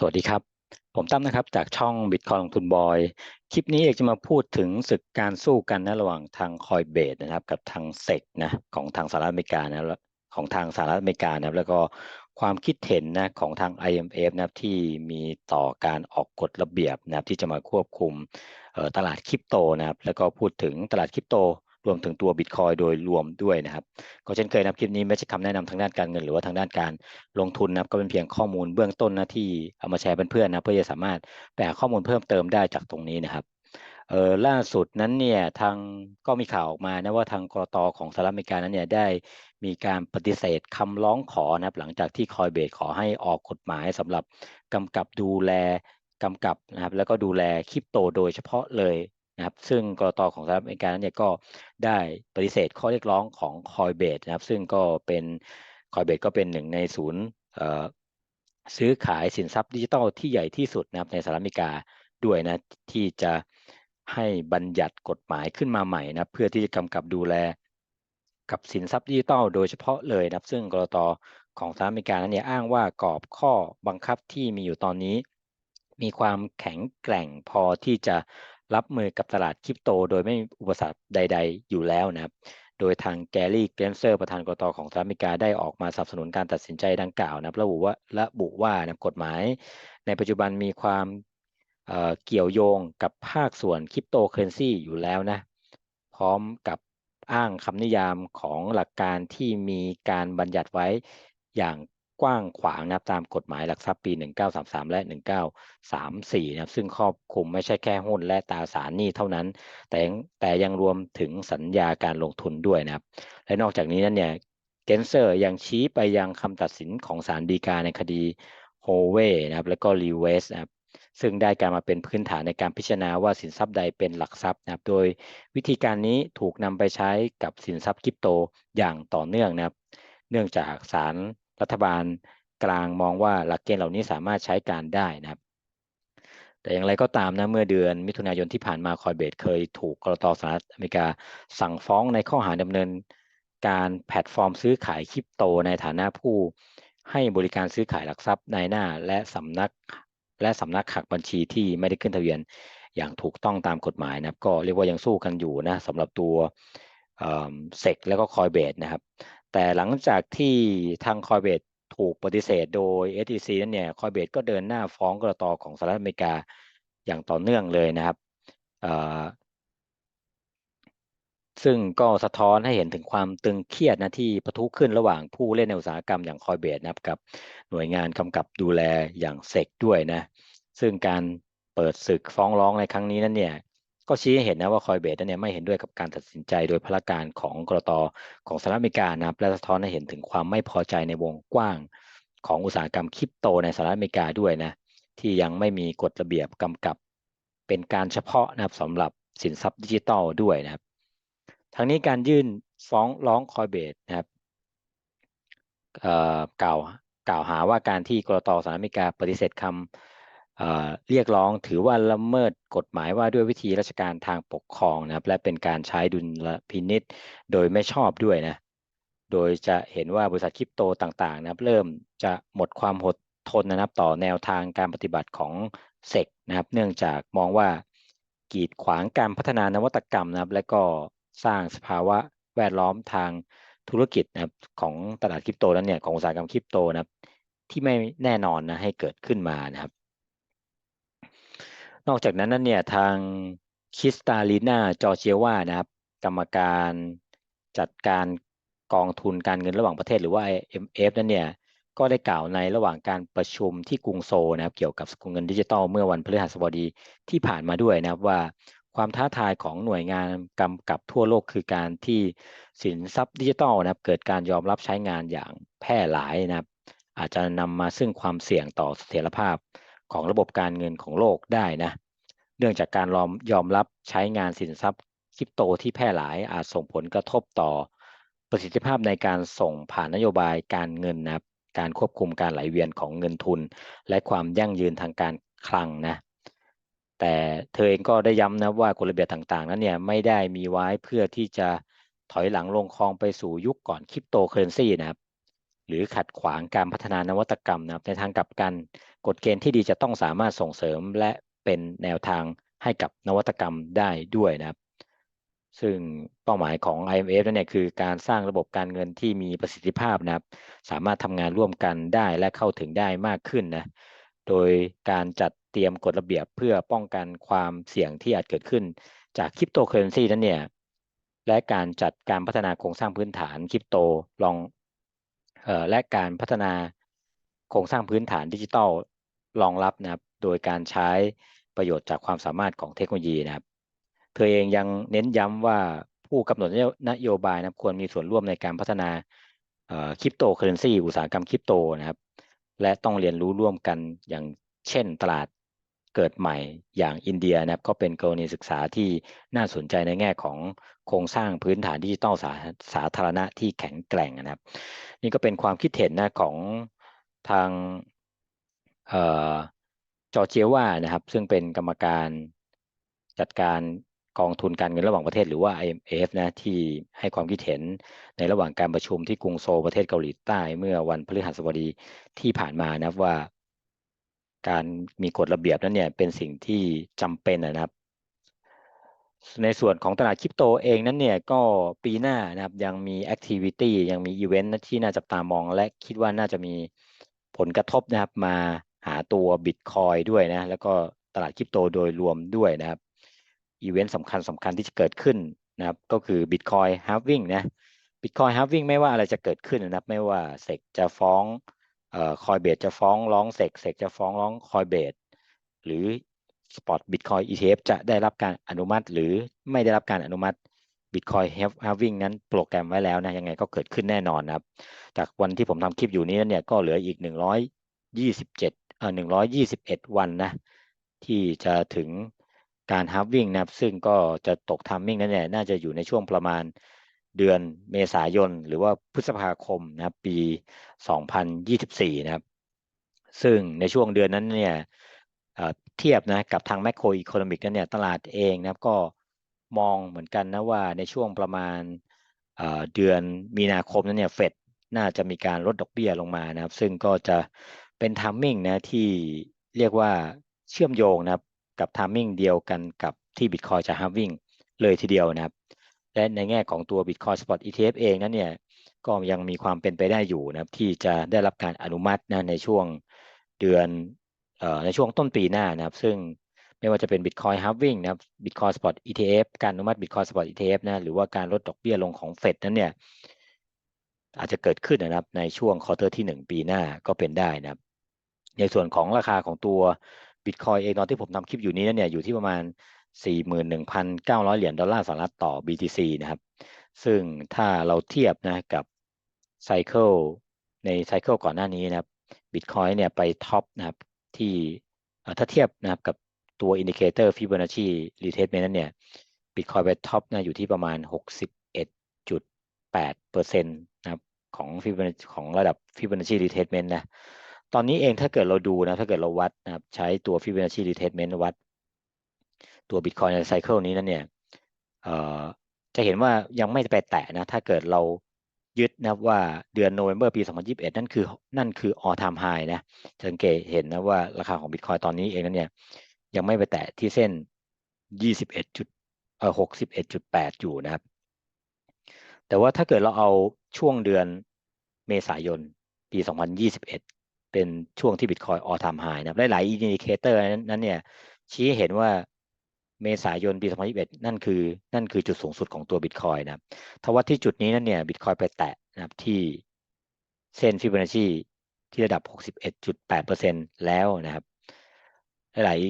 สวัสดีครับ ผมตั้มนะครับจากช่อง Bitcoin ลงทุนบอย คลิปนี้อยากจะมาพูดถึงศึกการสู้กันนะระหว่างทางคอยเบสนะครับ กับทางเซกนะของทางสหรัฐอเมริกานะของทางสหรัฐอเมริกานะครับ แล้วก็ความคิดเห็นนะของทาง IMF นะครับที่มีต่อการออกกฎระเบียบนะครับที่จะมาควบคุมตลาดคริปโตนะครับ แล้วก็พูดถึงตลาดคริปโต รวมถึงตัวบิตคอยโดยรวมด้วยนะครับ ก็เช่นเคยนะคลิปนี้ไม่ใช่คำแนะนำทางด้านการเงิน หรือว่าทางด้านการลงทุนนะครับก็เป็นเพียงข้อมูลเบื้องต้นนะที่เอามาแชร์เพื่อนๆนะเพื่อจะสามารถไปหาข้อมูลเพิ่มเติมได้จากตรงนี้นะครับเออล่าสุดนั้นเนี่ยทางก็มีข่าวออกมานะว่าทางกรตของสหรัฐอเมริกานั้นเนี่ยได้มีการปฏิเสธคำร้องขอนะครับ หลังจากที่คอยเบสขอให้ออกกฎหมายสำหรับกำกับดูแลกำกับนะครับแล้วก็ดูแลคริปโตโดยเฉพาะเลย นะครับซึ่งกรตของสหรัฐอเมริกาเนี่ยก็ได้ปฏิเสธข้อเรียกร้องของคอยเบสนะครับซึ่งก็เป็นคอยเบสก็เป็นหนึ่งในศูนย์ซื้อขายสินทรัพย์ดิจิทัลที่ใหญ่ที่สุดนะครับในสหรัฐอเมริกาด้วยนะที่จะให้บัญญัติกฎหมายขึ้นมาใหม่นะเพื่อที่จะกำกับดูแลกับสินทรัพย์ดิจิทัลโดยเฉพาะเลยนะครับซึ่งกรตของสหรัฐอเมริกานั้นเนี่ยอ้างว่ากรอบข้อบังคับที่มีอยู่ตอนนี้ มีความแข็งแกร่งพอที่จะ รับมือกับตลาดคริปโต โดยไม่มีอุปสรรคใด ๆ อยู่แล้วนะครับ โดยทางแกรี่เกรนเซอร์ประธานกรตของสหรัฐอเมริกาได้ออกมาสนับสนุนการตัดสินใจดังกล่าวนะระบุว่าระบุว่านะกฎหมาย ในปัจจุบันมีความเเกี่ยวโยงกับภาคส่วนคริปโตเคอเรนซีอยู่แล้วนะ พร้อมกับอ้างคำนิยามของหลักการที่มีการบัญญัติไว้อย่าง กว้างขวางนะครับตามกฎหมายหลักทรัพย์ปี 1933 และ 1934 นะครับซึ่งครอบคลุมไม่ใช่แค่หุ้นและตราสารหนี้เท่านั้น แต่แต่ยังรวมถึงสัญญาการลงทุนด้วยนะครับ และนอกจากนี้นั้นเนี่ยเกนเซอร์ยังชี้ไปยังคำตัดสินของศาลฎีกาในคดีโฮเวนะครับและก็รีเวสนะครับซึ่งได้การมาเป็นพื้นฐานในการพิจารณาว่าสินทรัพย์ใดเป็นหลักทรัพย์นะครับ โดยวิธีการนี้ถูกนำไปใช้กับสินทรัพย์คริปโตอย่างต่อเนื่องนะครับ เนื่องจากศาล รัฐบาลกลางมองว่าหลักเกณฑ์เหล่านี้สามารถใช้การได้นะครับ แต่อย่างไรก็ตามนะเมื่อเดือนมิถุนายนที่ผ่านมาคอยเบสเคยถูกกรตสหรัฐอเมริกาสั่งฟ้องในข้อหาดำเนินการแพลตฟอร์มซื้อขายคริปโตในฐานะผู้ให้บริการซื้อขายหลักทรัพย์ในหน้าและสำนักและสำนักหักบัญชีที่ไม่ได้ขึ้นทะเบียนอย่างถูกต้องตามกฎหมายนะครับ ก็เรียกว่ายังสู้กันอยู่นะสำหรับตัวเซกแล้วก็คอยเบสนะครับ แต่หลังจากที่ทางคอยเบสถูกปฏิเสธโดย SEC นั้นเนี่ยคอยเบสก็เดินหน้าฟ้องกรตของสหรัฐอเมริกาอย่างต่อเนื่องเลยนะครับซึ่งก็สะท้อนให้เห็นถึงความตึงเครียดนะที่ประทุขึ้นระหว่างผู้เล่นในอุตสาหกรรมอย่างคอยเบสนะครับกับหน่วยงานกำกับดูแลอย่างเซกด้วยนะ ซึ่งการเปิดศึกฟ้องร้องในครั้งนี้นั้นเนี่ย ก็ชี้ให้เห็นนะว่าคอยเบสเนี่ยไม่เห็นด้วยกับการตัดสินใจโดยพละการของกรตของสหรัฐอเมริกานะครับและสะท้อนให้เห็นถึงความไม่พอใจในวงกว้างของอุตสาหกรรมคริปโตในสหรัฐอเมริกาด้วยนะที่ยังไม่มีกฎระเบียบกำกับ เป็นการเฉพาะนะครับสำหรับสินทรัพย์ดิจิทัลด้วยนะครับทั้งนี้การยื่นฟ้องร้องคอยเบสนะครับกล่าวกล่าวหาว่าการที่กรตสหรัฐอเมริกาปฏิเสธคำ เรียกร้องถือว่าละเมิดกฎหมายว่าด้วยวิธีราชการทางปกครองนะครับ และเป็นการใช้ดุลพินิษโดยไม่ชอบด้วยนะ โดยจะเห็นว่าบริษัทคริปโตต่างๆ นะครับเริ่มจะหมดความอดทนนะครับต่อแนวทางการปฏิบัติของเซกนะครับ เนื่องจากมองว่ากีดขวางการพัฒนานวัตกรรมนะครับ และก็สร้างสภาวะแวดล้อมทางธุรกิจนะครับของตลาดคริปโตนั้นเนี่ยของอุตสาหกรรมคริปโตนะครับที่ไม่แน่นอนนะให้เกิดขึ้นมานะครับ นอกจากนั้นนั้นเนี่ยทางคิสตาลีนาจอเชียวานะครับ กรรมการจัดการกองทุนการเงินระหว่างประเทศหรือว่า IMF นั้นเนี่ยก็ได้กล่าวในระหว่างการประชุมที่กรุงโซนะครับ เกี่ยวกับสกุลเงินดิจิตอลเมื่อวันพฤหัสบดีที่ผ่านมาด้วยนะครับว่าความท้าทายของหน่วยงานกำกับทั่วโลกคือการที่สินทรัพย์ดิจิทัลนะครับ เกิดการยอมรับใช้งานอย่างแพร่หลายนะครับ อาจจะนำมาซึ่งความเสี่ยงต่อเสถียรภาพ ของระบบการเงินของโลกได้นะเนื่องจากการยอมรับใช้งานสินทรัพย์คริปโตที่แพร่หลายอาจส่งผลกระทบต่อประสิทธิภาพในการส่งผ่านนโยบายการเงินนะครับการควบคุมการไหลเวียนของเงินทุน และความยั่งยืนทางการคลังนะ แต่เธอเองก็ได้ย้ำนะว่ากฎระเบียบต่างๆ นั้นเนี่ยไม่ได้มีไว้เพื่อที่จะถอยหลังลงคลองไปสู่ยุคก่อนคริปโตเคอเรนซีนะครับ หรือขัดขวางการพัฒนานวัตกรรมนะครับในทางกลับกันกฎเกณฑ์ที่ดีจะต้องสามารถส่งเสริมและเป็นแนวทางให้กับนวัตกรรมได้ด้วยนะครับ ซึ่งเป้าหมายของ IMF นั่นเนี่ยคือการสร้างระบบการเงินที่มีประสิทธิภาพนะครับ สามารถทำงานร่วมกันได้และเข้าถึงได้มากขึ้นนะโดยการจัดเตรียมกฎระเบียบเพื่อป้องกันความเสี่ยงที่อาจเกิดขึ้นจากคริปโตเคอเรนซีนั้นเนี่ยและการจัดการพัฒนาโครงสร้างพื้นฐานคริปโตลอง และการพัฒนาโครงสร้างพื้นฐานดิจิทัลรองรับนะครับ โดยการใช้ประโยชน์จากความสามารถของเทคโนโลยีนะครับ เธอเองยังเน้นย้ำว่าผู้กำหนดนโยบายนะครับควรมีส่วนร่วมในการพัฒนาคริปโตเคอเรนซีอุตสาหกรรมคริปโตนะครับ และต้องเรียนรู้ร่วมกันอย่างเช่นตลาด เกิดใหม่อย่างอินเดียนะครับก็เป็นกรณีศึกษาที่น่าสนใจในแง่ของโครงสร้างพื้นฐานดิจิทัลสาสาธารณะที่แข็งแกร่งนะครับ นี่ก็เป็นความคิดเห็นนะของทางจอเจียวานะครับ ซึ่งเป็นกรรมการจัดการกองทุนการเงินระหว่างประเทศหรือว่า IMF นะที่ให้ความคิดเห็นในระหว่างการประชุมที่กรุงโซลประเทศเกาหลีใต้เมื่อวันพฤหัสบดีที่ผ่านมานับว่า การมีกฎระเบียบนั้นเนี่ยเป็นสิ่งที่จำเป็นนะครับ ในส่วนของตลาดคริปโตเองนั้นเนี่ยก็ปีหน้านะครับยังมีแอคทิวิตี้ยังมีอีเวนต์ที่น่าจับตามอง และคิดว่าน่าจะมีผลกระทบนะครับมาหาตัวบิตคอยด้วยนะแล้วก็ตลาดคริปโตโดยรวมด้วยนะครับอีเวนต์สำคัญสำคัญที่จะเกิดขึ้นนะครับ ก็คือ Bitcoin halving นะ Bitcoin halving ไม่ว่าอะไรจะเกิดขึ้นนะครับ ไม่ว่าเซกจะฟ้อง คอยเบสจะฟ้องร้องเซกเซกจะฟ้องร้องคอยเบสหรือ Spot Bitcoin ETF จะได้รับการอนุมัติ หรือไม่ได้รับการอนุมัติ Bitcoin halving นั้นโปรแกรมไว้แล้วนะยังไงก็เกิดขึ้นแน่นอนนะครับ จากวันที่ผมทำคลิปอยู่นี้เนี่ยก็เหลืออีก 127เอ่อ121 วันนะ ที่จะถึงการฮาร์วิ่งนะครับ ซึ่งก็จะตกทัมมิ่งนั้นเนี่ยน่าจะอยู่ในช่วงประมาณ เดือนเมษายน หรือว่าพฤษภาคมนะครับปี 2024 นะครับ ซึ่งในช่วงเดือนนั้นเนี่ยเทียบนะกับทางแมคโครอีโคโนมิกนั้นเนี่ยตลาดเองนะครับก็มองเหมือนกันนะว่าในช่วงประมาณเดือนมีนาคมนั้นเนี่ยเฟดน่าจะมีการลดดอกเบี้ยลงมานะครับ ซึ่งก็จะเป็นทัมมิ่งนะที่เรียกว่าเชื่อมโยงนะครับกับทามมิ่งเดียวกันกับที่ Bitcoin จะฮาวิ่งเลยทีเดียวนะครับ และในแง่ของตัว Bitcoin Spot ETF เองนั้นเนี่ยก็ยังมีความเป็นไปได้อยู่นะครับที่จะได้รับการอนุมัตินะในช่วงเดือนออในช่วงต้นปีหน้านะครับ ซึ่งไม่ว่าจะเป็น Bitcoin halving นะครับ Bitcoin Spot ETF การอนุมัติ Bitcoin Spot ETF นะหรือว่าการลดดอกเบี้ยลงของเฟดนั้นเนี่ยอาจจะเกิดขึ้นนะครับในช่วงควอเตอร์ที่ 1 ปีหน้าก็เป็นได้นะครับ ในส่วนของราคาของตัวบิตคอยเองตอนที่ผมทำคลิปอยู่นี้เนี่ยอยู่ที่ประมาณ 41,900 เหรียญดอลลาร์สหรัฐต่อ BTC นะครับ ซึ่งถ้าเราเทียบนะกับไซเคิลในไซเคิลก่อนหน้านี้นะครับบิตคอยเนี่ยไปท็อปนะครับที่ถ้าเทียบนะครับกับตัวอินดิเคเตอร์ฟิบ o นัชชีรีเทสเมนต์นั้นเนี่ยบิตคอยไปท็อปนะอยู่ที่ประมาณ 61.8เปอร์เซ็นต์นะครับของฟิบของระดับฟิบ o นัชชีรีเทสเมนต์นะ ตอนนี้เองถ้าเกิดเราดูนะ ถ้าเกิดเราวัดนะครับ ใช้ตัว Fibonacci retracement วัด ตัว Bitcoin ในไซเคิลนี้นั่นเนี่ยจะเห็นว่ายังไม่ไปแตะนะถ้าเกิดเรายึดนะว่าเดือนโนเวม ber ปี 2021 นั่นคือนั่นคือ all time high นะสังเกตเห็นนะว่าราคาของ Bitcoin ตอนนี้เองนั้นเนี่ยยังไม่ไปแตะที่เส้น 21จุดเอ่อ61.8 อยู่นะครับ แต่ว่าถ้าเกิดเราเอาช่วงเดือนเมษายนปี 2021 เป็นช่วงที่บิตคอยออทามไฮนะหลายๆอินดิเคเตอร์นั้นเนี่ยชี้เห็นว่า เมษายนปี 2021 นั่นคือ นั่นคือจุดสูงสุดของตัวบิตคอยนะครับถ้าวัดที่จุดนี้นั่นเนี่ยบิตคอยไปแตะนะครับที่เส้นฟิบอนัชชีที่ระดับ 61.8%แล้วนะครับ หลาย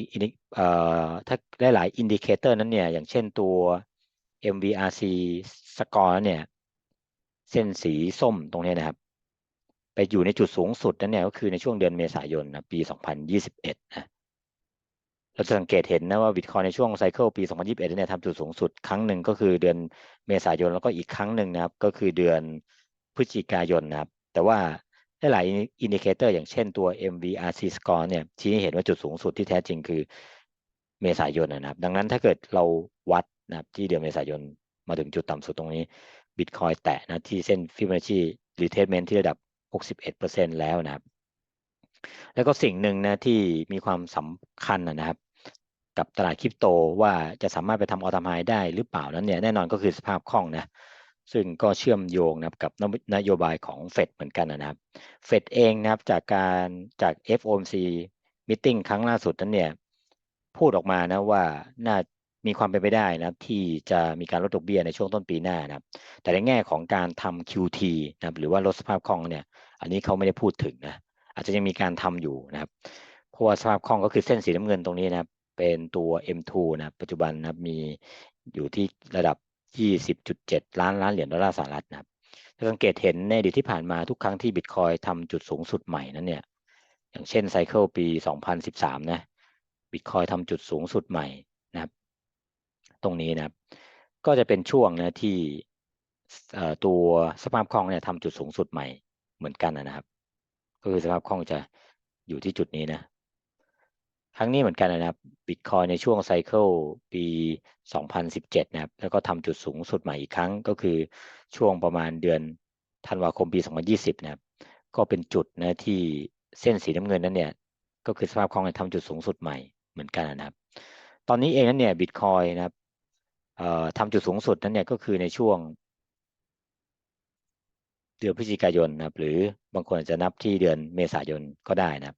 เอ่อถ้าหลายอินดิเคเตอร์นั้นเนี่ย อย่างเช่นตัว MVRC สกอร์เนี่ย เส้นสีส้มตรงนี้นะครับ ไปอยู่ในจุดสูงสุดนั่นเนี่ยก็คือในช่วงเดือนเมษายนนะปี 2021 นะ เราจะสังเกตเห็นนะว่าบิตคอยในช่วงไซเคิลปี 2021เนี่ยทำจุดสูงสุดครั้งหนึ่งก็คือเดือนเมษายนแล้วก็อีกครั้งหนึ่งนะครับ ก็คือเดือนพฤศจิกายนนะครับ แต่ว่าหลายอินดิเคเตอร์อย่างเช่นตัว MVRC score เนี่ยชี้ให้เห็นว่าจุดสูงสุดที่แท้จริงคือเมษายนนะครับ ดังนั้นถ้าเกิดเราวัดนะครับที่เดือนเมษายนมาถึงจุดต่ำสุดตรงนี้บิตคอยแตะนะที่เส้นฟิบอนัชชีรีเทสเมนที่ระดับ 61%แล้วนะครับ แล้วก็สิ่งหนึ่งนะที่มีความสำคัญนะครับ กับตลาดคริปโตว่าจะสามารถไปทำออทามไฮได้หรือเปล่านั้นเนี่ยแน่นอนก็คือสภาพคล่องนะซึ่งก็เชื่อมโยงนะครับกับนโยบายของเฟดเหมือนกันนะครับเฟดเองนะครับจากการจาก FOMC meeting ครั้งล่าสุดนั้นเนี่ยพูดออกมานะว่าน่ามีความเป็นไปได้นะครับที่จะมีการลดดอกเบี้ยในช่วงต้นปีหน้านะครับ แต่ในแง่ของการทำ QT นะครับหรือว่าลดสภาพคล่องเนี่ย อันนี้เขาไม่ได้พูดถึงนะอาจจะยังมีการทำอยู่นะครับ เพราะว่าสภาพคล่องก็คือเส้นสีน้ำเงินตรงนี้นะครับ เป็นตัว M2 นะครับปัจจุบันนะครับมีอยู่ที่ระดับ 20.7 ล้านล้านเหรียญดอลลาร์สหรัฐนะครับสังเกตเห็นในอดีตที่ผ่านมาทุกครั้งที่บิตคอยทำจุดสูงสุดใหม่นั้นเนี่ย อย่างเช่นไซเคิลปี 2013 นะบิตคอยทำจุดสูงสุดใหม่นะครับ ตรงนี้นะครับ ก็จะเป็นช่วงนะที่ตัวสภาพคล่องเนี่ยทำจุดสูงสุดใหม่เหมือนกันนะครับ ก็คือสภาพคล่องจะอยู่ที่จุดนี้นะ ครั้งนี้เหมือนกันนะครับบิตคอยในช่วงไซเคิลปี 2017 นะครับ แล้วก็ทำจุดสูงสุดใหม่อีกครั้งก็คือช่วงประมาณเดือนธันวาคมปี 2020 นะครับ ก็เป็นจุดนะที่เส้นสีน้ำเงินนั้นเนี่ยก็คือสภาพคล่องทำจุดสูงสุดใหม่เหมือนกันนะครับ ตอนนี้เองนั้นเนี่ยบิตคอยนะครับทำจุดสูงสุดนั้นเนี่ยก็คือในช่วง เดือนพฤศจิกายนนะครับ หรือบางคนอาจจะนับที่เดือนเมษายนก็ได้นะครับ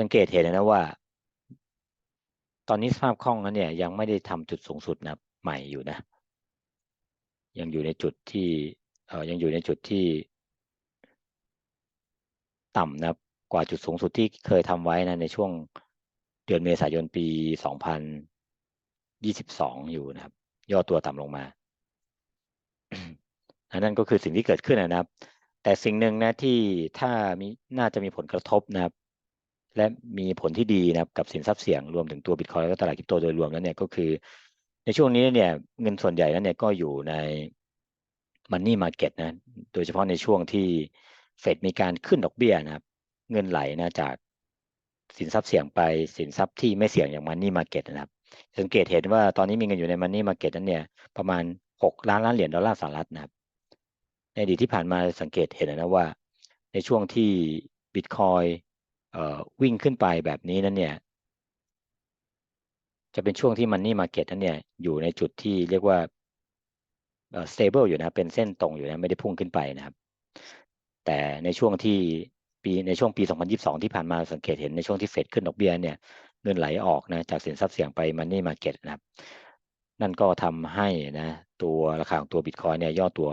สังเกตเห็นนะว่า ตอนนี้สภาพคล่องนั้นเนี่ยยังไม่ได้ทำจุดสูงสุดนะใหม่อยู่นะ ยังอยู่ในจุดที่เอ่อยังอยู่ในจุดที่ ต่ำนะกว่าจุดสูงสุดที่เคยทำไว้นะในช่วงเดือนเมษายนปี 2022 อยู่นะครับ ย่อตัวต่ำลงมานั่นก็คือสิ่งที่เกิดขึ้นนะครับ แต่สิ่งหนึ่งนะที่ถ้ามีน่าจะมีผลกระทบนะครับ และมีผลที่ดีนะครับกับสินทรัพย์เสี่ยงรวมถึงตัวบิตคอยและก็ตลาดคริปโตโดยรวมแล้วเนี่ยก็คือ ในช่วงนี้เนี่ยเงินส่วนใหญ่แล้วเนี่ยก็อยู่ในมันนี่มาเก็ตนะโดยเฉพาะในช่วงที่เฟดมีการขึ้นดอกเบี้ยนะครับ เงินไหลนะจากสินทรัพย์เสี่ยงไปสินทรัพย์ที่ไม่เสี่ยงอย่างมันนี่มาเก็ตนะครับสังเกตเห็นว่าตอนนี้มีเงินอยู่ในมันนี่มาเก็ตนั้นเนี่ยประมาณ 6 ล้านล้านเหรียญดอลลาร์สหรัฐนะครับในอดีตที่ผ่านมาสังเกตเห็นนะว่า ในช่วงที่บิตคอย วิ่งขึ้นไปแบบนี้นั้นเนี่ย จะเป็นช่วงที่มันนี่มาเก็ตนั้นเนี่ยอยู่ในจุดที่เรียกว่า stable อยู่นะเป็นเส้นตรงอยู่นะไม่ได้พุ่งขึ้นไปนะครับ แต่ในช่วงที่ปีในช่วงปี 2022 ที่ผ่านมาสังเกตเห็นในช่วงที่เฟดขึ้นดอกเบี้ยเนี่ยเงินไหลออกนะจากสินทรัพย์เสี่ยงไปมันนี่มาเก็ตนะครับ นั่นก็ทำให้นะตัวราคาของตัวบิตคอยเนี่ยย่อตัว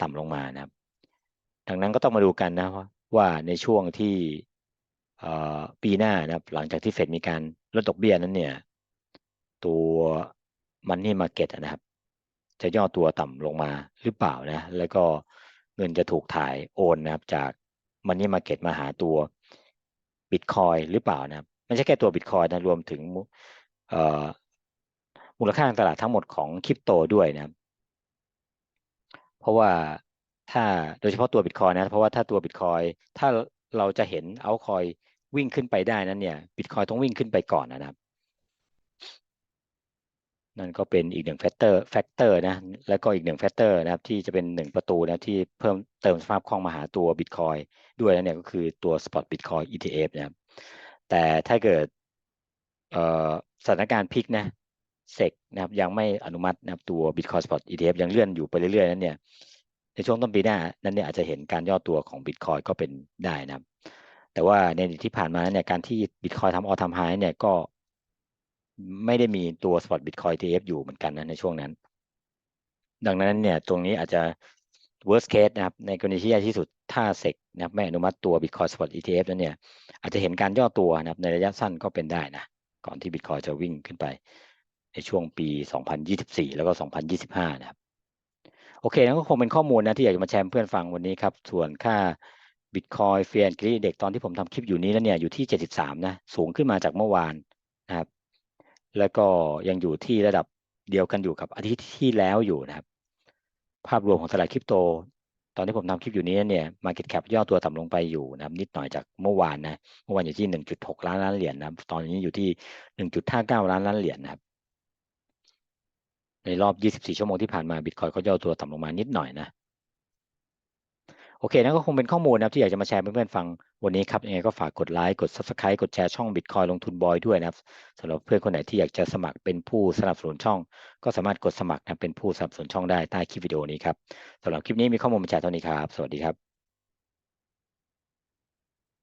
ต่ำลงมานะครับ ดังนั้นก็ต้องมาดูกันนะว่าในช่วงที่ ปีหน้านะครับหลังจากที่เฟดมีการลดดอกเบี้ยนั้นเนี่ย ตัวมันนี่มาเก็ตนะครับ จะย่อตัวต่ำลงมาหรือเปล่านะ แล้วก็เงินจะถูกถ่ายโอนนะครับ จากมันนี่มาเก็ตมาหาตัวบิตคอยหรือเปล่านะครับไม่ใช่แค่ตัวบิตคอยนะรวมถึงมูลค่าทางตลาดทั้งหมดของคริปโตด้วยนะครับ เพราะว่าถ้าโดยเฉพาะตัวบิตคอยนะ เพราะว่าถ้าตัวบิตคอยถ้า เราจะเห็นเอาคอยวิ่งขึ้นไปได้นั้นเนี่ยบิตคอยต้องวิ่งขึ้นไปก่อนนะครับ นั่นก็เป็นอีกหนึ่งแฟกเตอร์แฟกเตอร์นะแล้วก็อีกหนึ่งแฟกเตอร์นะครับที่จะเป็นหนึ่งประตูนะที่เพิ่มเติมสภาพคล่องมาหาตัวบิตคอยด้วยนะเนี่ยก็คือตัว Spot Bitcoin ETF นะครับแต่ถ้าเกิดสถานการณ์พลิกนะเซกนะครับยังไม่อนุมัตินะครับตัว Bitcoin Spot ETF ยังเลื่อนอยู่ไปเรื่อยๆนั้นเนี่ย ในช่วงต้นปีหน้านั้นเนี่ยอาจจะเห็นการย่อตัวของ Bitcoin ก็เป็นได้นะครับ แต่ว่าในที่ผ่านมาเนี่ยการที่ Bitcoin ทำออทำไฮเนี่ยก็ไม่ได้มีตัว Spot Bitcoin ETF อยู่เหมือนกันนะในช่วงนั้น ดังนั้นเนี่ยตรงนี้อาจจะ worst case นะครับในกรณีที่แย่ที่สุดถ้าเซกนะครับไม่อนุมัติตัว Bitcoin Spot ETF นั้นเนี่ยอาจจะเห็นการย่อตัวนะครับในระยะสั้นก็เป็นได้นะ ก่อนที่ Bitcoin จะวิ่งขึ้นไปในช่วงปี 2024 แล้วก็ 2025 นะครับ โอเคนั่นก็คงเป็นข้อมูลนะที่อยากจะมาแชร์เพื่อนฟังวันนี้ครับ ส่วนค่า Bitcoin เฟียนกรีเด็กตอนที่ผมทำคลิปอยู่นี้แล้วเนี่ยอยู่ที่ 73 นะ สูงขึ้นมาจากเมื่อวานนะครับ แล้วก็ยังอยู่ที่ระดับเดียวกันอยู่กับอาทิตย์ที่แล้วอยู่นะครับ ภาพรวมของตลาดคริปโต ตอนที่ผมทำคลิปอยู่นี้เนี่ย Market Cap ย่อตัวต่ำลงไปอยู่นะครับ นิดหน่อยจากเมื่อวานนะ เมื่อวานอยู่ที่ 1.6 ล้านล้านเหรียญนะตอนนี้อยู่ที่ 1.59 ล้านล้านเหรียญนะครับ ในรอบ 24 ชั่วโมงที่ผ่านมาบิตคอยเขาย่อตัวต่ำลงมานิดหน่อยนะ โอเค นั่นก็คงเป็นข้อมูลนะครับที่อยากจะมาแชร์เพื่อนๆฟังวันนี้ครับยังไงก็ฝากกดไลค์กด Subscribe กดแชร์ช่อง Bitcoin ลงทุนบอยด้วยนะครับสำหรับเพื่อนคนไหนที่อยากจะสมัครเป็นผู้สนับสนุนช่อง ก็สามารถกดสมัครนะเป็นผู้สนับสนุนช่องได้ใต้คลิปวิดีโอนี้ครับสำหรับคลิปนี้มีข้อมูลมาแชร์เท่านี้ครับ สวัสดีครับ